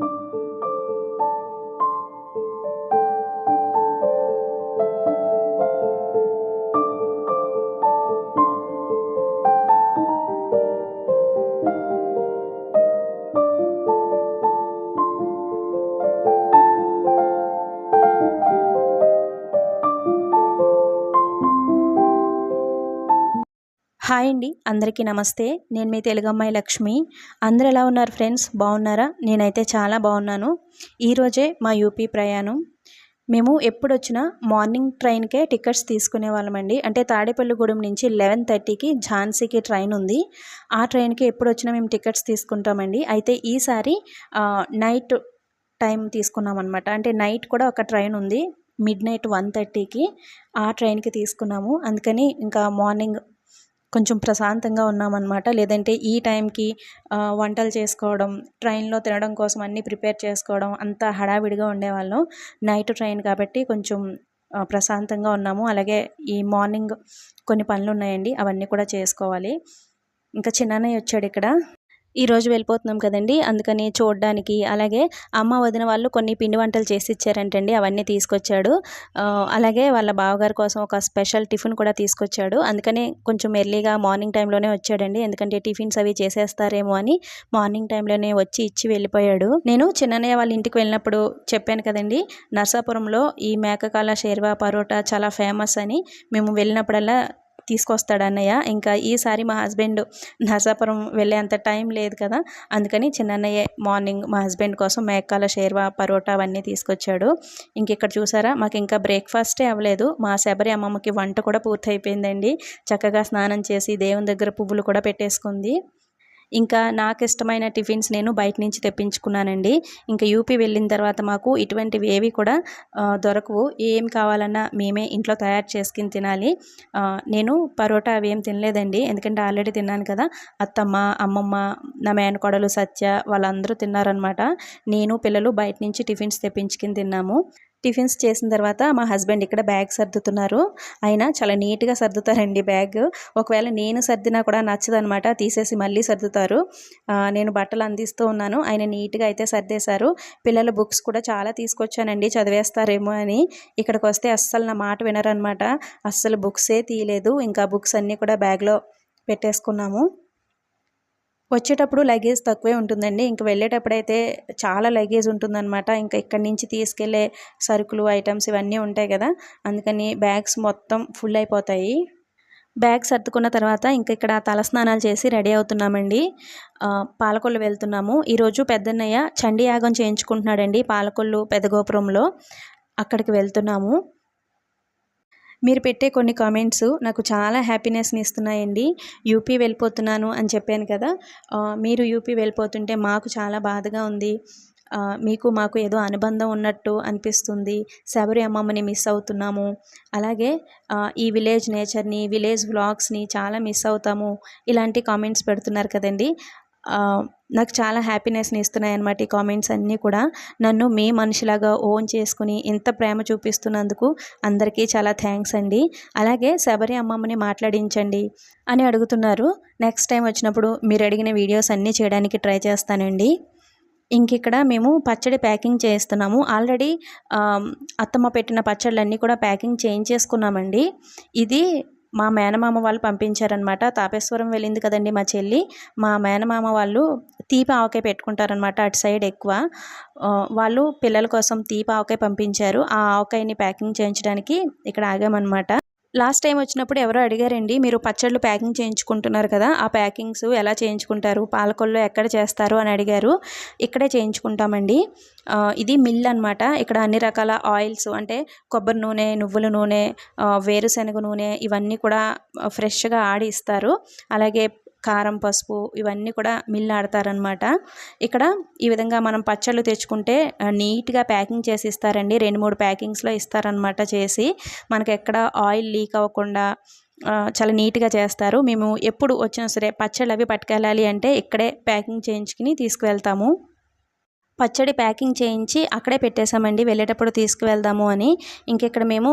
Thank you. Hi అండి అందరికీ నమస్తే. నేను మీ తెలుగమ్మాయి లక్ష్మి. అందరు ఎలా ఉన్నారు ఫ్రెండ్స్? బాగున్నారా? నేనైతే చాలా బాగున్నాను. ఈరోజే మా యూపీ ప్రయాణం. మేము ఎప్పుడు వచ్చినా మార్నింగ్ ట్రైన్కే టికెట్స్ తీసుకునే వాళ్ళమండి అంటే తాడేపల్లిగూడెం నుంచి లెవెన్ థర్టీకి ఝాన్సీకి ట్రైన్ ఉంది. ఆ ట్రైన్కి ఎప్పుడు వచ్చినా మేము టికెట్స్ తీసుకుంటామండి. అయితే ఈసారి నైట్ టైం తీసుకున్నాం అనమాట అంటే నైట్ కూడా ఒక ట్రైన్ ఉంది. మిడ్ నైట్ వన్ థర్టీకి ఆ ట్రైన్కి తీసుకున్నాము. అందుకని ఇంకా మార్నింగ్ కొంచెం ప్రశాంతంగా ఉన్నామన్నమాట. లేదంటే ఈ టైంకి వంటలు చేసుకోవడం ట్రైన్లో తినడం కోసం అన్నీ ప్రిపేర్ చేసుకోవడం అంత హడావిడిగా ఉండేవాళ్ళం. నైట్ ట్రైన్ కాబట్టి కొంచెం ప్రశాంతంగా ఉన్నాము. అలాగే ఈ మార్నింగ్ కొన్ని పనులు ఉన్నాయండి అవన్నీ కూడా చేసుకోవాలి. ఇంకా చిన్నయ్య వచ్చాడు ఇక్కడ. ఈరోజు వెళ్ళిపోతున్నాం కదండి. అందుకని చూడడానికి అలాగే అమ్మ వదిన వాళ్ళు కొన్ని పిండి వంటలు చేసి ఇచ్చారంటండి. అవన్నీ తీసుకొచ్చాడు. అలాగే వాళ్ళ బావగారి కోసం ఒక స్పెషల్ టిఫిన్ కూడా తీసుకొచ్చాడు. అందుకని కొంచెం ఎర్లీగా మార్నింగ్ టైంలోనే వచ్చాడండి. ఎందుకంటే టిఫిన్స్ అవి చేసేస్తారేమో అని మార్నింగ్ టైంలోనే వచ్చి ఇచ్చి వెళ్ళిపోయాడు. నేను చిన్నయ్య వాళ్ళ ఇంటికి వెళ్ళినప్పుడు చెప్పాను కదండి నర్సాపురంలో ఈ మేకకాల షేర్వా పరోటా చాలా ఫేమస్ అని. మేము వెళ్ళినప్పుడల్లా తీసుకొస్తాడు అన్నయ్య ఇంకా ఈసారి మా హస్బెండ్ నర్సాపురం వెళ్ళే అంత టైం లేదు కదా. అందుకని చిన్నన్నయ్య మార్నింగ్ మా హస్బెండ్ కోసం మేకాల షేర్వా పరోటా అవన్నీ తీసుకొచ్చాడు. ఇంక ఇక్కడ చూసారా మాకు ఇంకా బ్రేక్ఫాస్టే అవ్వలేదు. మా శబరి అమ్మమ్మకి వంట కూడా పూర్తయిపోయిందండి. చక్కగా స్నానం చేసి దేవుని దగ్గర పువ్వులు కూడా పెట్టేసుకుంది. ఇంకా నాకు ఇష్టమైన టిఫిన్స్ నేను బయట నుంచి తెప్పించుకున్నానండి. ఇంకా యూపీ వెళ్ళిన తర్వాత మాకు ఇటువంటివి ఏవి కూడా దొరకవు. ఏం కావాలన్నా మేమే ఇంట్లో తయారు చేసుకుని తినాలి. నేను పరోటా అవి ఏం తినలేదండి. ఎందుకంటే ఆల్రెడీ తిన్నాను కదా. అత్తమ్మ అమ్మమ్మ నా మేనకోడలు సత్య వాళ్ళందరూ తిన్నారనమాట నేను పిల్లలు బయట నుంచి టిఫిన్స్ తెప్పించుకుని తిన్నాము. టిఫిన్స్ చేసిన తర్వాత మా హస్బెండ్ ఇక్కడ బ్యాగ్ సర్దుతున్నారు. ఆయన చాలా నీట్గా సర్దుతారండి బ్యాగ్. ఒకవేళ నేను సర్దినా కూడా నచ్చదనమాట తీసేసి మళ్ళీ సర్దుతారు. నేను బట్టలు అందిస్తూ ఉన్నాను. ఆయన నీట్గా అయితే సర్దేశారు. పిల్లల బుక్స్ కూడా చాలా తీసుకొచ్చానండి చదివేస్తారేమో అని. ఇక్కడికి వస్తే అస్సలు నా మాట వినరనమాట. అస్సలు బుక్సే తీయలేదు. ఇంకా బుక్స్ అన్నీ కూడా బ్యాగ్లో పెట్టేసుకున్నాము. వచ్చేటప్పుడు లగేజ్ తక్కువే ఉంటుందండి. ఇంక వెళ్ళేటప్పుడు అయితే చాలా లగేజ్ ఉంటుందన్నమాట. ఇంకా ఇక్కడి నుంచి తీసుకెళ్ళే సరుకులు ఐటమ్స్ ఇవన్నీ ఉంటాయి కదా. అందుకని బ్యాగ్స్ మొత్తం ఫుల్ అయిపోతాయి. బ్యాగ్ సర్దుకున్న తర్వాత ఇంకా ఇక్కడ తలస్నానాలు చేసి రెడీ అవుతున్నామండి. పాలకొల్లు వెళ్తున్నాము. ఈరోజు పెద్దన్నయ్య చండీ యాగం చేయించుకుంటున్నాడండి పాలకొల్లు పెదగోపురంలో. అక్కడికి వెళ్తున్నాము. మీరు పెట్టే కొన్ని కామెంట్స్ నాకు చాలా హ్యాపీనెస్ని ఇస్తున్నాయండి. యూపీ వెళ్ళిపోతున్నాను అని చెప్పాను కదా. మీరు యూపీ వెళ్ళిపోతుంటే మాకు చాలా బాధగా ఉంది. మీకు మాకు ఏదో అనుబంధం ఉన్నట్టు అనిపిస్తుంది. శబరి అమ్మమ్మని మిస్ అవుతున్నాము. అలాగే ఈ విలేజ్ నేచర్ని విలేజ్ వ్లాగ్స్ని చాలా మిస్ అవుతాము. ఇలాంటి కామెంట్స్ పెడుతున్నారు కదండి. నాకు చాలా హ్యాపీనెస్ని ఇస్తున్నాయి అనమాట ఈ కామెంట్స్ అన్నీ కూడా. నన్ను మీ మనిషిలాగా ఓన్ చేసుకుని ఇంత ప్రేమ చూపిస్తున్నందుకు అందరికీ చాలా థ్యాంక్స్ అండి. అలాగే శబరి అమ్మమ్మని మాట్లాడించండి అని అడుగుతున్నారు. నెక్స్ట్ టైం వచ్చినప్పుడు మీరు అడిగిన వీడియోస్ అన్నీ చేయడానికి ట్రై చేస్తానండి. ఇంక ఇక్కడ మేము పచ్చడి ప్యాకింగ్ చేస్తున్నాము. ఆల్రెడీ అత్తమ్మ పెట్టిన పచ్చళ్ళన్నీ కూడా ప్యాకింగ్ చేయించేసుకున్నామండి. ఇది మా మేనమామ వాళ్ళు పంపించారనమాట తాపేశ్వరం వెళ్ళింది కదండి మా చెల్లి. మా మేనమామ వాళ్ళు తీప ఆవకాయ పెట్టుకుంటారనమాట అటు సైడ్ ఎక్కువ. వాళ్ళు పిల్లల కోసం తీప ఆవకాయ పంపించారు. ఆ ఆవకాయని ప్యాకింగ్ చేయించడానికి ఇక్కడ ఆగామన్నమాట. లాస్ట్ టైం వచ్చినప్పుడు ఎవరో అడిగారండి మీరు పచ్చళ్ళు ప్యాకింగ్ చేయించుకుంటున్నారు కదా ఆ ప్యాకింగ్స్ ఎలా చేయించుకుంటారు పాలకొల్లో ఎక్కడ చేస్తారు అని అడిగారు. ఇక్కడే చేయించుకుంటామండి. ఇది మిల్ అనమాట ఇక్కడ అన్ని రకాల ఆయిల్స్ అంటే కొబ్బరి నూనె నువ్వుల నూనె వేరుశనగ నూనె ఇవన్నీ కూడా ఫ్రెష్గా ఆడి ఇస్తారు. అలాగే కారం పసుపు ఇవన్నీ కూడా మిల్లాడతారనమాట ఇక్కడ ఈ విధంగా మనం పచ్చళ్ళు తెచ్చుకుంటే నీట్గా ప్యాకింగ్ చేసి ఇస్తారండి. రెండు మూడు ప్యాకింగ్స్లో ఇస్తారనమాట చేసి. మనకి ఎక్కడ ఆయిల్ లీక్ అవ్వకుండా చాలా నీట్గా చేస్తారు. మేము ఎప్పుడు వచ్చినా సరే పచ్చళ్ళు అవి పట్టుకెళ్ళాలి అంటే ఇక్కడే ప్యాకింగ్ చేయించుకుని తీసుకువెళ్తాము. పచ్చడి ప్యాకింగ్ చేయించి అక్కడే పెట్టేశామండి. వెళ్ళేటప్పుడు తీసుకువెళ్దాము అని. ఇంకెక్కడ మేము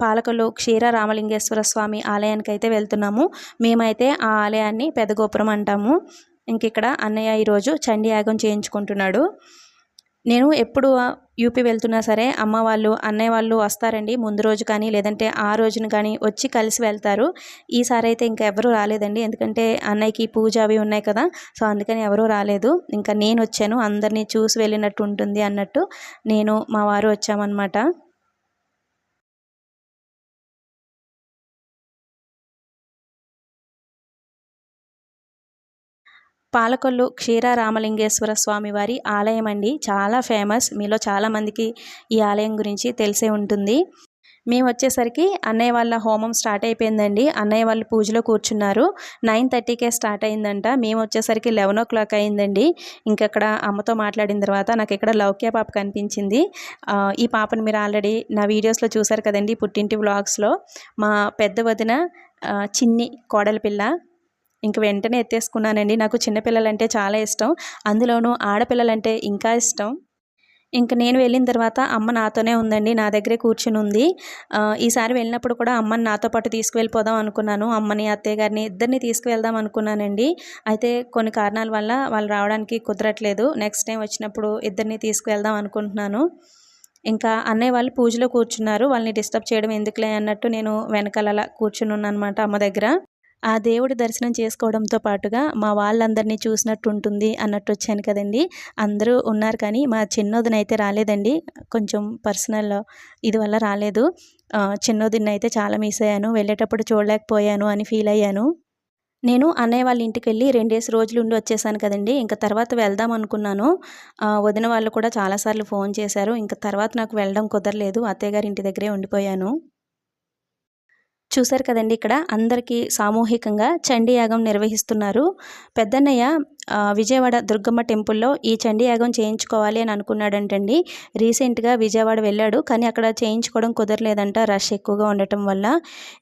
పాలకొల్లు క్షీర రామలింగేశ్వర స్వామి ఆలయానికి అయితే వెళ్తున్నాము. మేమైతే ఆ ఆలయాన్ని పెదగోపురం అంటాము. ఇంక ఇక్కడ అన్నయ్య ఈరోజు చండీ యాగం చేయించుకుంటున్నాడు. నేను ఎప్పుడు యూపీ వెళ్తున్నా సరే అమ్మ వాళ్ళు అన్నయ్య వాళ్ళు వస్తారండి ముందు రోజు కానీ లేదంటే ఆ రోజున కానీ వచ్చి కలిసి వెళ్తారు. ఈసారి అయితే ఇంకా ఎవరూ రాలేదండి. ఎందుకంటే అన్నయ్యకి పూజ అవి ఉన్నాయి కదా సో అందుకని ఎవరూ రాలేదు. ఇంకా నేను వచ్చాను అందరినీ చూసి వెళ్ళినట్టు ఉంటుంది అన్నట్టు నేను మా వారు వచ్చామన్నమాట. పాలకొల్లు క్షీరారామలింగేశ్వర స్వామి వారి ఆలయం అండి. చాలా ఫేమస్. మీలో చాలామందికి ఈ ఆలయం గురించి తెలిసే ఉంటుంది. మేము వచ్చేసరికి అన్నయ్య వాళ్ళ హోమం స్టార్ట్ అయిపోయిందండి. అన్నయ్య వాళ్ళు పూజలో కూర్చున్నారు. నైన్ థర్టీకే స్టార్ట్ అయిందంట. మేము వచ్చేసరికి లెవెన్ ఓ క్లాక్ అయిందండి. ఇంకక్కడ అమ్మతో మాట్లాడిన తర్వాత నాకు ఇక్కడ లౌక్య పాప కనిపించింది. ఈ పాపను మీరు ఆల్రెడీ నా వీడియోస్లో చూసారు కదండి పుట్టింటి వ్లాగ్స్లో. మా పెద్ద వదిన చిన్ని కోడలి పిల్ల. ఇంక వెంటనే ఎత్తేసుకున్నానండి. నాకు చిన్నపిల్లలంటే చాలా ఇష్టం. అందులోనూ ఆడపిల్లలంటే ఇంకా ఇష్టం. ఇంక నేను వెళ్ళిన తర్వాత అమ్మ నాతోనే ఉందండి. నా దగ్గరే కూర్చుని ఉంది. ఈసారి వెళ్ళినప్పుడు కూడా అమ్మని నాతో పాటు తీసుకువెళ్ళిపోదాం అనుకున్నాను. అమ్మని అత్తయ్య గారిని ఇద్దరిని తీసుకువెళ్దాం అనుకున్నానండి. అయితే కొన్ని కారణాల వల్ల వాళ్ళు రావడానికి కుదరట్లేదు. నెక్స్ట్ టైం వచ్చినప్పుడు ఇద్దరిని తీసుకువెళ్దాం అనుకుంటున్నాను. ఇంకా అన్నయ్య వాళ్ళు పూజలో కూర్చున్నారు. వాళ్ళని డిస్టర్బ్ చేయడం ఎందుకులే అన్నట్టు నేను వెనకాల కూర్చుని ఉన్నాను అనమాట అమ్మ దగ్గర. ఆ దేవుడి దర్శనం చేసుకోవడంతో పాటుగా మా వాళ్ళందరినీ చూసినట్టు ఉంటుంది అన్నట్టు వచ్చాను కదండి. అందరూ ఉన్నారు కానీ మా చిన్నోదినైతే రాలేదండి. కొంచెం పర్సనల్ ఇది వల్ల రాలేదు. చిన్నోదిన అయితే చాలా మిస్ అయ్యాను. వెళ్ళేటప్పుడు చూడలేకపోయాను అని ఫీల్ అయ్యాను. నేను అన్నయ్య వాళ్ళ ఇంటికి వెళ్ళి రెండేసి రోజులు ఉండి వచ్చేసాను కదండి. ఇంకా తర్వాత వెళ్దాం అనుకున్నాను. వదిన వాళ్ళు కూడా చాలాసార్లు ఫోన్ చేశారు. ఇంకా తర్వాత నాకు వెళ్ళడం కుదరలేదు. అత్తయ్య గారి ఇంటి దగ్గరే ఉండిపోయాను. చూశారు కదండి ఇక్కడ. అందరికీ సామూహికంగా చండీ యాగం నిర్వహిస్తున్నారు. పెద్దన్నయ్య విజయవాడ దుర్గమ్మ టెంపుల్లో ఈ చండీ యాగం చేయించుకోవాలి అని అనుకున్నాడంటండి. రీసెంట్గా విజయవాడ వెళ్ళాడు కానీ అక్కడ చేయించుకోవడం కుదరలేదంట రష్ ఎక్కువగా ఉండటం వల్ల.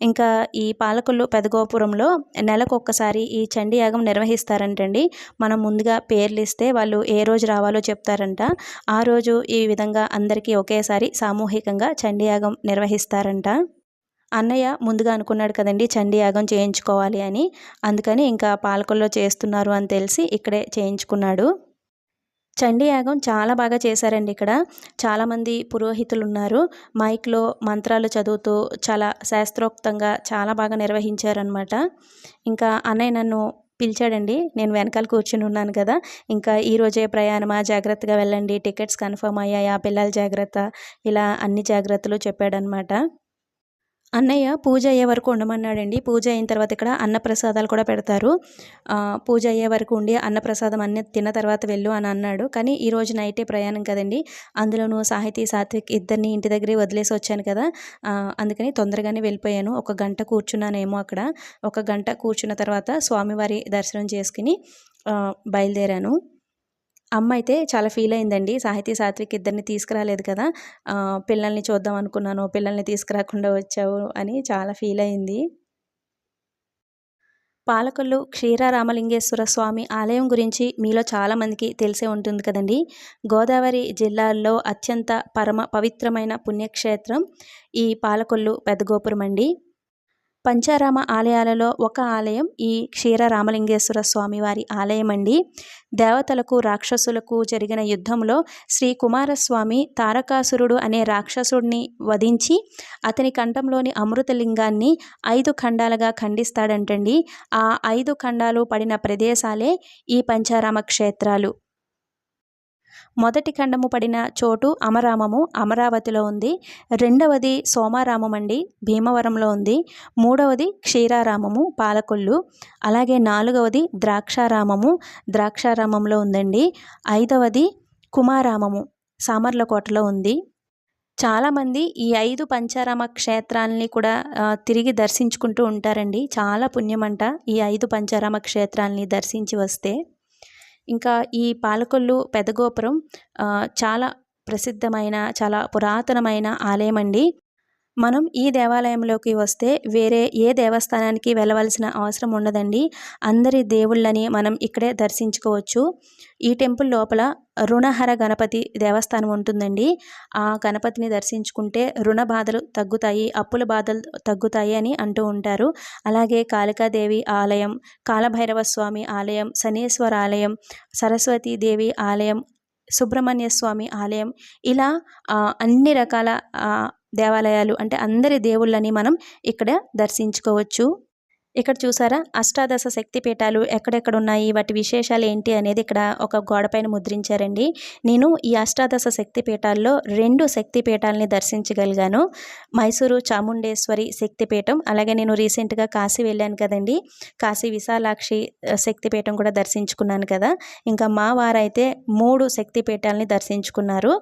ఇంకా ఈ పాలకొల్లు పెదగోపురంలో నెలకొక్కసారి ఈ చండీ యాగం నిర్వహిస్తారంటండి. మనం ముందుగా పేర్లు ఇస్తే వాళ్ళు ఏ రోజు రావాలో చెప్తారంట. ఆ రోజు ఈ విధంగా అందరికీ ఒకేసారి సామూహికంగా చండీ యాగం నిర్వహిస్తారంట. అన్నయ్య ముందుగా అనుకున్నాడు కదండి చండీ యాగం చేయించుకోవాలి అని. అందుకని ఇంకా పాలకొల్లో చేస్తున్నారు అని తెలిసి ఇక్కడే చేయించుకున్నాడు. చండీ యాగం చాలా బాగా చేశారండి ఇక్కడ. చాలామంది పురోహితులు ఉన్నారు మైక్లో మంత్రాలు చదువుతూ చాలా శాస్త్రోక్తంగా చాలా బాగా నిర్వహించారనమాట ఇంకా అన్నయ్య నన్ను పిలిచాడండి నేను వెనకాల కూర్చుని ఉన్నాను కదా. ఇంకా ఈరోజే ప్రయాణమా జాగ్రత్తగా వెళ్ళండి టికెట్స్ కన్ఫర్మ్ అయ్యాయా పిల్లల జాగ్రత్త ఇలా అన్ని జాగ్రత్తలు చెప్పాడనమాట అన్నయ్య పూజ అయ్యే వరకు ఉండమన్నాడండి. పూజ అయిన తర్వాత ఇక్కడ అన్నప్రసాదాలు కూడా పెడతారు. పూజ అయ్యే వరకు ఉండి అన్నప్రసాదం అన్ని తిన్న తర్వాత వెళ్ళు అని అన్నాడు. కానీ ఈ రోజు నైటే ప్రయాణం కదండి. అందులోనూ సాహితీ సాత్విక్ ఇద్దరిని ఇంటి దగ్గరే వదిలేసి వచ్చాను కదా. అందుకని తొందరగానే వెళ్ళిపోయాను. ఒక గంట కూర్చున్నానేమో అక్కడ. ఒక గంట కూర్చున్న తర్వాత స్వామివారి దర్శనం చేసుకుని బయలుదేరాను. అమ్మ అయితే చాలా ఫీల్ అయిందండి. సాహితీ సాత్విక్ ఇద్దరిని తీసుకురాలేదు కదా. పిల్లల్ని చూద్దాం అనుకున్నాను పిల్లల్ని తీసుకురాకుండా వచ్చావు అని చాలా ఫీల్ అయింది. పాలకొల్లు క్షీరారామలింగేశ్వర స్వామి ఆలయం గురించి మీలో చాలామందికి తెలిసే ఉంటుంది కదండి. గోదావరి జిల్లాల్లో అత్యంత పరమ పవిత్రమైన పుణ్యక్షేత్రం ఈ పాలకొల్లు పెద్దగోపురం అండి. పంచారామ ఆలయాలలో ఒక ఆలయం ఈ క్షీర రామలింగేశ్వర స్వామి వారి ఆలయం అండి దేవతలకు రాక్షసులకు జరిగిన యుద్ధంలో శ్రీ కుమారస్వామి తారకాసురుడు అనే రాక్షసుడిని వధించి అతని కంఠంలోని అమృతలింగాన్ని ఐదు ఖండాలుగా ఖండిస్తాడంటండి. ఆ ఐదు ఖండాలు పడిన ప్రదేశాలే ఈ పంచారామ క్షేత్రాలు. మొదటి ఖండము పడిన చోటు అమరామము అమరావతిలో ఉంది. రెండవది సోమారామం అండి భీమవరంలో ఉంది. మూడవది క్షీరారామము పాలకొల్లు. అలాగే నాలుగవది ద్రాక్షారామము ద్రాక్షారామంలో ఉందండి. ఐదవది కుమారామము సామర్లకోటలో ఉంది. చాలామంది ఈ ఐదు పంచారామ క్షేత్రాలని కూడా తిరిగి దర్శించుకుంటూ ఉంటారండి. చాలా పుణ్యమంట ఈ ఐదు పంచారామ క్షేత్రాలని దర్శించి వస్తే. ఇంకా ఈ పాలకొల్లు పెదగోపురం చాలా ప్రసిద్ధమైన చాలా పురాతనమైన ఆలయం అండి. మనం ఈ దేవాలయంలోకి వస్తే వేరే ఏ దేవస్థానానికి వెళ్ళవలసిన అవసరం ఉండదండి. అందరి దేవుళ్ళని మనం ఇక్కడే దర్శించుకోవచ్చు. ఈ టెంపుల్ లోపల రుణహర గణపతి దేవస్థానం ఉంటుందండి. ఆ గణపతిని దర్శించుకుంటే రుణ బాధలు తగ్గుతాయి అప్పుల బాధలు తగ్గుతాయి అని అంటూ ఉంటారు. అలాగే కాళికాదేవి ఆలయం కాలభైరవ స్వామి ఆలయం శనీశ్వర ఆలయం సరస్వతీదేవి ఆలయం సుబ్రహ్మణ్య స్వామి ఆలయం ఇలా అన్ని రకాల దేవాలయాలు అంటే అందరి దేవుళ్ళని మనం ఇక్కడ దర్శించుకోవచ్చు. ఇక్కడ చూసారా? అష్టాదశ శక్తి పీఠాలు ఎక్కడెక్కడ ఉన్నాయి వాటి విశేషాలు ఏంటి అనేది ఇక్కడ ఒక గోడపైన ముద్రించారండి. నేను ఈ అష్టాదశ శక్తి పీఠాల్లో రెండు శక్తి పీఠాలని దర్శించగలిగాను. మైసూరు చాముండేశ్వరి శక్తిపీఠం అలాగే నేను రీసెంట్గా కాశీ వెళ్ళాను కదండి. కాశీ విశాలాక్షి శక్తిపీఠం కూడా దర్శించుకున్నాను కదా. ఇంకా మా వారైతే మూడు శక్తిపీఠాలని దర్శించుకున్నారు.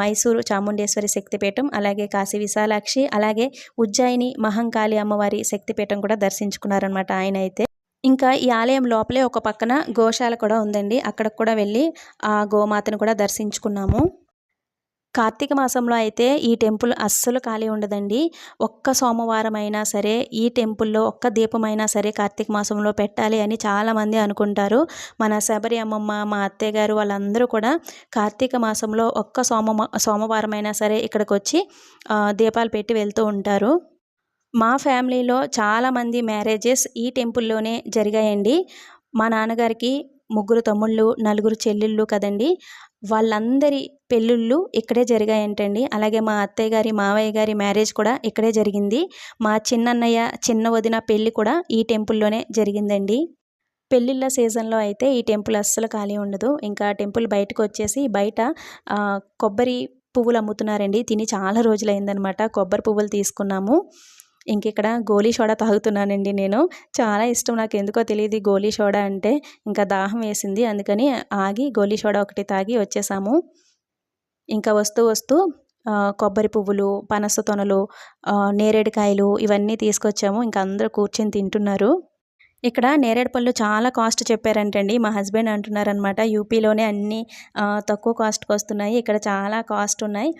మైసూరు చాముండేశ్వరి శక్తిపీఠం అలాగే కాశీ విశాలాక్షి అలాగే ఉజ్జయిని మహంకాళి అమ్మవారి శక్తిపీఠం కూడా దర్శించుకున్నారనమాట ఆయన అయితే. ఇంకా ఈ ఆలయం లోపలే ఒక పక్కన గోశాల కూడా ఉందండి. అక్కడికి కూడా వెళ్ళి ఆ గోమాతను కూడా దర్శించుకున్నాము. కార్తీక మాసంలో అయితే ఈ టెంపుల్ అస్సలు ఖాళీ ఉండదండి. ఒక్క సోమవారం అయినా సరే ఈ టెంపుల్లో ఒక్క దీపమైనా సరే కార్తీక మాసంలో పెట్టాలి అని చాలామంది అనుకుంటారు. మన శబరి అమ్మమ్మ మా అత్తయ్య గారు వాళ్ళందరూ కూడా కార్తీక మాసంలో ఒక్క సోమ సోమవారం అయినా సరే ఇక్కడికి వచ్చి దీపాలు పెట్టి వెళ్తూ ఉంటారు. మా ఫ్యామిలీలో చాలామంది మ్యారేజెస్ ఈ టెంపుల్లోనే జరిగాయండి. మా నాన్నగారికి ముగ్గురు తమ్ముళ్ళు నలుగురు చెల్లెళ్ళు కదండి. వాళ్ళందరి పెళ్ళిళ్ళు ఇక్కడే జరిగాయంటండి. అలాగే మా అత్తయ్య గారి మావయ్య గారి మ్యారేజ్ కూడా ఇక్కడే జరిగింది. మా చిన్నన్నయ్య చిన్న వదిన పెళ్ళి కూడా ఈ టెంపుల్లోనే జరిగిందండి. పెళ్ళిళ్ళ సీజన్లో అయితే ఈ టెంపుల్ అస్సలు ఖాళీ ఉండదు. ఇంకా టెంపుల్ బయటకు వచ్చేసి బయట కొబ్బరి పువ్వులు అమ్ముతున్నారండి. తిని చాలా రోజులైందనమాట. కొబ్బరి పువ్వులు తీసుకున్నాము. ఇంక ఇక్కడ గోలీ సోడా తాగుతున్నానండి నేను. చాలా ఇష్టం నాకు ఎందుకో తెలియదు గోలీ సోడా అంటే. ఇంకా దాహం వేసింది అందుకని ఆగి గోలీ సోడా ఒకటి తాగి వచ్చేసాము. ఇంకా వస్తూ వస్తూ కొబ్బరి పువ్వులు పనస తొనలు నేరేడుకాయలు ఇవన్నీ తీసుకొచ్చాము. ఇంకా అందరూ కూర్చొని తింటున్నారు. ఇక్కడ నేరేడు పళ్ళు చాలా కాస్ట్ చెప్పారంటండి. మా హస్బెండ్ అంటున్నారనమాట యూపీలోనే అన్నీ తక్కువ కాస్ట్కి వస్తున్నాయి. ఇక్కడ చాలా కాస్ట్ ఉన్నాయి.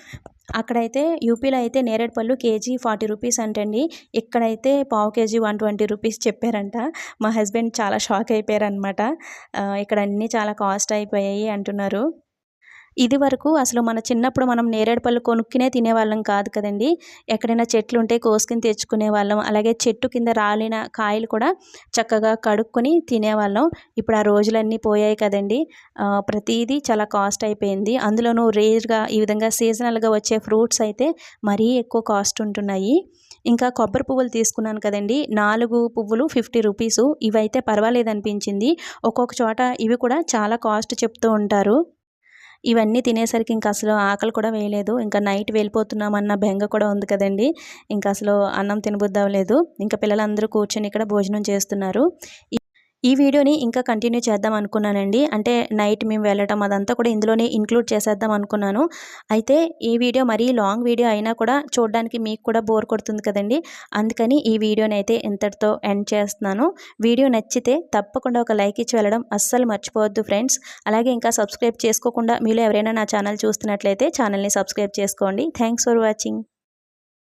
అక్కడైతే యూపీలో అయితే నేరేడు పళ్ళు కేజీ ఫార్టీ రూపీస్ అంటండి. ఇక్కడైతే పావు కేజీ వన్ ట్వంటీ రూపీస్ చెప్పారంట. మా హస్బెండ్ చాలా షాక్ అయిపోయారనమాట ఇక్కడ అన్నీ చాలా కాస్ట్ అయిపోయాయి అంటున్నారు. ఇది వరకు అసలు మన చిన్నప్పుడు మనం నేరేడు పళ్ళు కొనుక్కునే తినేవాళ్ళం కాదు కదండి. ఎక్కడైనా చెట్లు ఉంటే కోసుకుని తెచ్చుకునే వాళ్ళం అలాగే చెట్టు కింద రాలిన కాయలు కూడా చక్కగా కడుక్కొని తినేవాళ్ళం. ఇప్పుడు ఆ రోజులన్నీ పోయాయి కదండి. ప్రతిదీ చాలా కాస్ట్ అయిపోయింది. అందులోనూ రేర్గా ఈ విధంగా సీజనల్గా వచ్చే ఫ్రూట్స్ అయితే మరీ ఎక్కువ కాస్ట్ ఉంటున్నాయి. ఇంకా కొబ్బరి పువ్వులు తీసుకున్నాను కదండి. నాలుగు పువ్వులు ఫిఫ్టీ రూపీసు. ఇవైతే పర్వాలేదు అనిపించింది ఒక్కొక్క చోట ఇవి కూడా చాలా కాస్ట్ చెప్తూ ఉంటారు. ఇవన్నీ తినేసరికి ఇంకా అసలు ఆకలి కూడా వేయలేదు. ఇంకా నైట్ వెళ్ళిపోతున్నామన్న బెంగ కూడా ఉంది కదండి. ఇంకా అసలు అన్నం తినబుద్దవలేదు ఇంకా పిల్లలందరూ కూర్చొని ఇక్కడ భోజనం చేస్తున్నారు. ఈ వీడియోని ఇంకా కంటిన్యూ చేద్దాం అనుకున్నానండి. అంటే నైట్ మేము వెళ్ళటం అదంతా కూడా ఇందులోనే ఇంక్లూడ్ చేసేద్దాం అనుకున్నాను. అయితే ఈ వీడియో మరీ లాంగ్ వీడియో అయినా కూడా చూడడానికి మీకు కూడా బోర్ కొడుతుంది కదండి. అందుకని ఈ వీడియోని అయితే ఇంతటితో ఎండ్ చేస్తున్నాను. వీడియో నచ్చితే తప్పకుండా ఒక లైక్ ఇచ్చి వెళ్ళడం అస్సలు మర్చిపోవద్దు ఫ్రెండ్స్. అలాగే ఇంకా సబ్స్క్రైబ్ చేసుకోకుండా మీలో ఎవరైనా నా ఛానల్ చూస్తున్నట్లయితే ఛానల్ని సబ్స్క్రైబ్ చేసుకోండి. Thanks for watching.